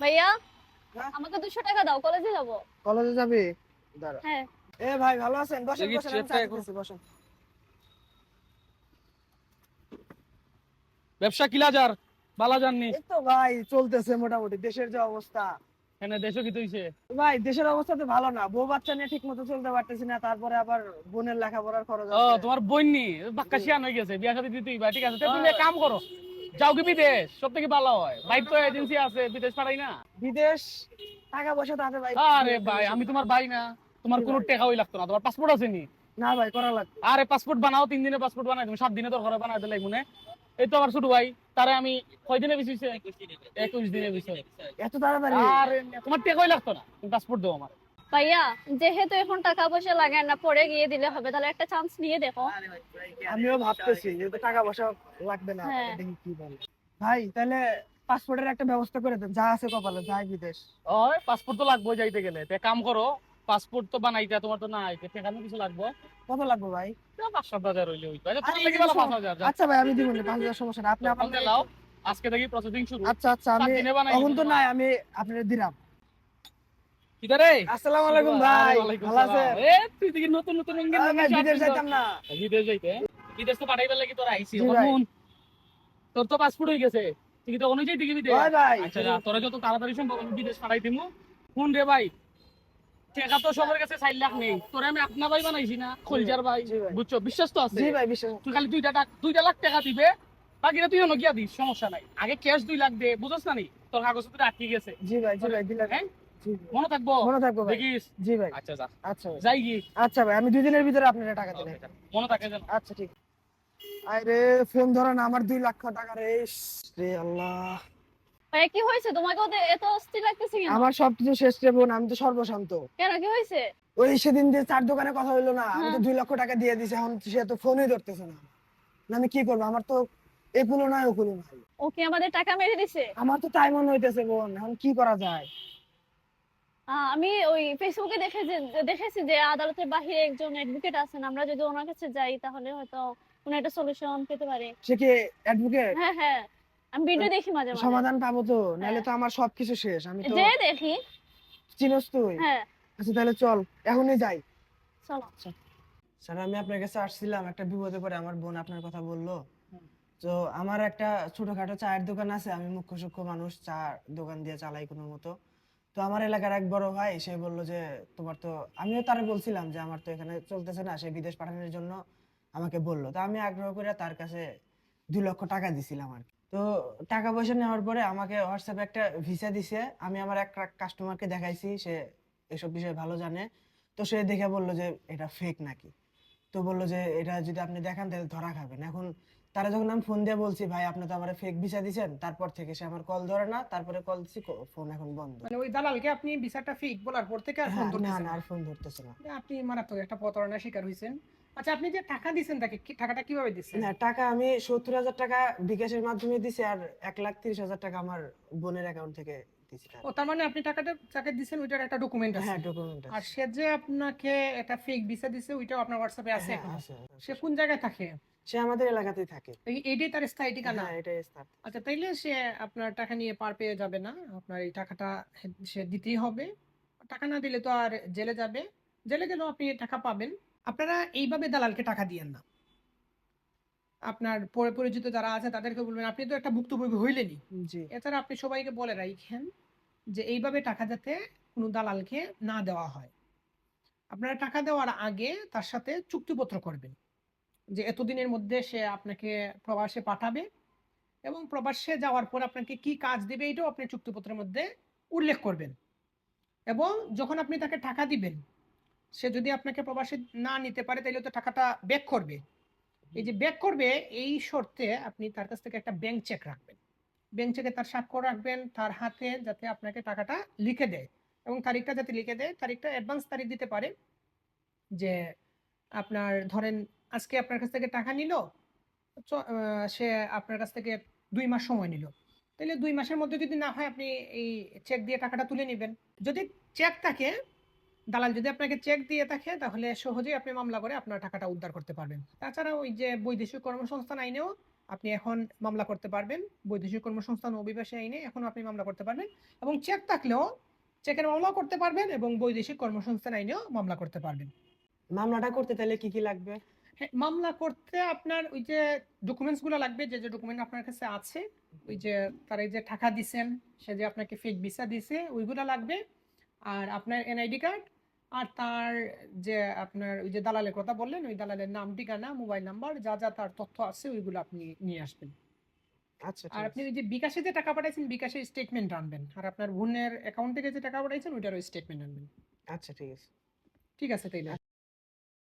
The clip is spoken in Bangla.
ভাইয়া হ্যাঁ? আমাকে দুশো টাকা দাও কলেজে যাব। কলেজে যাবি? দাঁড়া। হ্যাঁ। এ ভাই ভালো আছেন? বসেন বসেন ব্যবসা কিলাজার বালা জাননি। এই তো ভাই চলতেছে মোটামুটি দেশের যে অবস্থা। এখানে দেশও কি হইছে ভাই দেশের অবস্থা তো ভালো না। বউ বাচ্চা নিয়ে ঠিক মতো চলতে পারতেছি না তারপরে আবার বোনের লেখাপড়ার খরচ ও তোমার বইনি বাক্কা শিয়ান হয়ে গেছে বিয়া শাদী দিতেই বা ঠিক আছে। তুমি কাম করো যাও কি বিদেশ? সব থেকে ভালো হয়। তো এজেন্সি আছে বিদেশ পাঠাই না? বিদেশ টাকা পয়সা তো আছে ভাই। আরে ভাই আমি তোমার ভাই না। তোমার কোনো টাকাই লাগতো না। তোমার পাসপোর্ট আছে নি? না ভাই করা লাগবে আরে পাসপোর্ট বানাও তিন দিনে পাসপোর্ট বানাই তুমি সাত দিনে দরকার বানাই দিলে মনে। এই তো আমার ছোট ভাই তারে আমি কয় দিনে বেশি একুশ দিনে বেশি এত তাড়াতাড়ি? আরে তোমার টাকাই লাগতো না। তুমি পাসপোর্ট দাও আমার। ভাইয়া যেহেতু এখন টাকা পয়সা লাগে না পরে গিয়ে দিলে হবে। তাহলে একটা চান্স নিয়ে দেখো। আমিও ভাবতেছি যে টাকা পয়সা লাগবে না হ্যাঁ। দেখি কি বলে? ভাই তাহলে পাসপোর্টের একটা ব্যবস্থা করে দেন যা আছে কপালে যাই বিদেশ। ওই পাসপোর্ট তো লাগবে যাইতে গেলে। তে কাম করো পাসপোর্ট তো বানাইতে তোমার তো নাই। কিছু লাগবে? কত লাগবে ভাই? পাঁচ সাত হাজার হইলে হইতো। আচ্ছা। আচ্ছা ভাই আমি দিব না পাঁচ হাজার সমস্যা না আপনি আপনার আজকে থেকে প্রসেসিং শুরু। আচ্ছা আচ্ছা আমি এখন তো নাই আমি আপনার দিলাম। কিদারে আসসালামু আলাইকুম ভাই ভালো আছেন? এ তুই দেখি নতুন নতুন রঙিন আরে বিদেশ যাইতাম না। বিদেশ যাইতে? বিদেশ তো পাঠাইবার লাগি তোরা আইছি জি তোর তো পাসপোর্ট গেছে। তুই কি তখন যাইতে কি ভাই ভাই। আচ্ছা তোরা যত তাড়াতাড়ি সম্ভব আমি বিদেশ পাঠাই দিমু। কোন রে ভাই টাকা তো সবার কাছে চার লাখ নেই। তোরে আমি আপনা ভাই বানাইছি না খলজার ভাই। বুঝছ? বিশ্বাস তো আছে। জি ভাই বিশ্বাস তুই খালি দুইটা টাকা দুইটা লাখ টাকা দিবে বাকিটা তুই গিয়া দিস সমস্যা নাই। আগে ক্যাশ দুই লাখ দে বুঝছ না নি? তোর কাগজ তো আটকে গেছে। জি ভাই জি ভাই দিলাম। হ্যাঁ। মনে থাকব? মনে থাকব দেখিস? জি ভাই। আচ্ছা যা। আচ্ছা যাই কি আচ্ছা ভাই আমি দুই দিনের ভিতরে আপনার টাকা দিলাম মনে থাকে যেন। আচ্ছা ঠিক। আরে ফোন ধরে আমার দুই লাখ টাকা রে। রে আল্লাহ। ভাইয়া কি হয়েছে? তোমাকে এত অস্থির লাগতেছে কেন? আমার সবকিছু শেষ রে বোন আমি তো সর্বশান্ত। কেন কি হয়েছে? ওই সেদিন যে চার দোকানে কথা হইল না আমি তো হ্যাঁ। দুই লক্ষ টাকা দিয়ে দিছি এখন সে তো ফোনই ধরতেছে না। আমি কি করব? আমার তো এ কুলো নাই ও কুলো নাই। ও কি আমাদের টাকা মেরে দিছে? আমার তো তাই মনে হইতেছে বোন এখন কি করা যায়? আমি ওই ফেসবুকে দেখে দেখেছি যে আদালতের বাহিরে একজন অ্যাডভোকেট আছেন। আমরা যদি ওনার কাছে যাই তাহলে হয়তো কোনো একটা সলিউশন পেতে পারে। সে কি অ্যাডভোকেট হ্যাঁ হ্যাঁ। আমি ভিডিও দেখি মাঝে মাঝে। সমাধান পাবো তো? নাহলে তো আমার সবকিছু শেষ। আমি তো যে দেখি। চিনস তুই। হ্যাঁ। আচ্ছা তাহলে চল এখনই যাই। চলো। স্যার আমি আপনার কাছে আসছিলাম একটা বিপদে পড়ে আমার বোন আপনার কথা বলল। তো আমার একটা ছোটখাটো চায়ের দোকান আছে আমি মুখ্য সূক্ষ্ম মানুষ চা দোকান দিয়ে চালাই কোনো মতো। তো আমার এলাকার এক বড় ভাই, সে বলল যে, তোমার তো আমিও তারে বলছিলাম যে, আমার তো এখানে চলতেছে না, সে বিদেশ পাঠানোর জন্য আমাকে বলল। তো আমি আগ্রহ করে তার কাছে দুই লক্ষ টাকা দিছিলাম আর তো টাকা পয়সা নেওয়ার পরে আমাকে হোয়াটসঅ্যাপে একটা ভিসা দিছে। আমি আমার এক কাস্টমারকে দেখাইছি, সে এসব বিষয়ে ভালো জানে। তো সে দেখে বলল যে, এটা ফেক নাকি? তো বলল যে এটা যদি আপনি দেখান তাহলে ধরা খাবেন। এখন তারা যখন আমি ফোন দিয়ে বলছি ভাই আপনি তো আমার ফেক ভিসা দিছেন। তারপর থেকে সে আমার কল ধরে না তারপরে কল দিচ্ছি ফোন এখন বন্ধ। মানে ওই দালালকে আপনি ভিসাটা ফেক বলার পর থেকে আর ফোন হ্যাঁ, না ধরতেছেন না না? আর ফোন ধরতেছে না। আপনি মারাত্মক একটা প্রতারণার শিকার হয়েছেন আচ্ছা আপনি যে টাকা দিছেন তাকে কি- টাকাটা কীভাবে দিচ্ছেন না টাকা আমি সত্তর হাজার টাকা বিকাশের মাধ্যমে দিছি আর এক লাখ তিরিশ হাজার টাকা আমার বোনের অ্যাকাউন্ট থেকে ও তার মানে আপনি টাকাটা যাকে দিছেন ওইটার একটা ডকুমেন্ট আছে। হ্যাঁ ডকুমেন্ট আর সে যে আপনাকে একটা ফেক ভিসা দিছে ওইটাও আপনার হোয়াটসঅ্যাপে আছে সে কোন জায়গায় থাকে? সে আমাদের এলাকাতেই থাকে। এই- তার স্থায়ী ঠিকানা? হ্যাঁ এটাই স্থান আচ্ছা তাইলে সে আপনার টাকা নিয়ে পার পেয়ে যাবে না। আপনার এই টাকাটা সে দিতেই হবে। টাকা না দিলে তো আর জেলে যাবে। জেলে গেলেও আপনি টাকা পাবেন। আপনারা এইভাবে দালালকে টাকা দিয়েন না। আপনার পরে পরিচিত যারা আছে তাদেরকে বলবেন আপনি তো একটা ভুক্তভোগী হইলেনই। জি। এছাড়া আপনি সবাইকে বলে রাখেন যে এইভাবে টাকা যাতে কোনো দালালকে না দেওয়া হয়। আপনারা টাকা দেওয়ার আগে তার সাথে চুক্তিপত্র করবেন যে এতদিনের মধ্যে সে আপনাকে প্রবাসে পাঠাবে এবং প্রবাসে যাওয়ার পর আপনাকে কি কাজ দেবে? এটাও আপনি চুক্তিপত্রের মধ্যে উল্লেখ করবেন। এবং যখন আপনি তাকে টাকা দিবেন সে যদি আপনাকে প্রবাসে না নিতে পারে তাহলে তো টাকাটা ব্যাক করবে। এই যে ব্যাক করবে, এই শর্তে আপনি তার কাছ থেকে একটা ব্যাংক চেক রাখবেন। ব্যাংক চেকে তার স্বাক্ষর রাখবেন, তার হাতে যাতে আপনাকে টাকাটা লিখে দেয় এবং তারিখটা যাতে লিখে দেয়, তারিখটা অ্যাডভান্স তারিখ দিতে পারে যে আপনার ধরেন আজকে আপনার কাছ থেকে টাকা নিল সে আপনার কাছ থেকে দুই মাস সময় নিল। তাহলে দুই মাসের মধ্যে যদি না হয় আপনি এই চেক দিয়ে টাকাটা তুলে নেবেন। যদি চেক থাকে দালাল যদি আপনাকে চেক দিয়ে থাকে তাহলে সহজেই আপনি মামলা করে আপনার টাকাটা উদ্ধার করতে পারবেন। তাছাড়া ওই যে বৈদেশিক কর্মসংস্থান আইনেও আপনি এখন মামলা করতে পারবেন। বৈদেশিক কর্মসংস্থান অভিবাসী আইনে এখন আপনি মামলা করতে পারবেন এবং চেক থাকলেও চেকের মামলা করতে পারবেন এবং বৈদেশিক কর্মসংস্থান আইনেও মামলা করতে পারবেন। মামলাটা করতে তাহলে কি কি লাগবে? হ্যাঁ, মামলা করতে আপনার ওই যে ডকুমেন্টসগুলো লাগবে যে যে ডকুমেন্ট আপনার কাছে আছে ওই যে তারা এই যে টাকা দিছেন সে যে আপনাকে ফেক ভিসা দিছে ওইগুলো লাগবে। আর আপনার এনআইডি কার্ড আর তার যে আপনার ওই যে দালালের কথা বললেন ওই দালালের নাম ঠিকানা মোবাইল নাম্বার যা যা তার তথ্য আছে ওইগুলো আপনি নিয়ে আসবেন। আচ্ছা আর আপনি ওই যে বিকাশে যে টাকা পাঠাইছেন বিকাশের স্টেটমেন্ট আনবেন। আর আপনার বোনের অ্যাকাউন্ট থেকে যে টাকা পাঠাইছেন ওইটারও স্টেটমেন্ট আনবেন। আচ্ছা ঠিক আছে। ঠিক আছে তাইলে।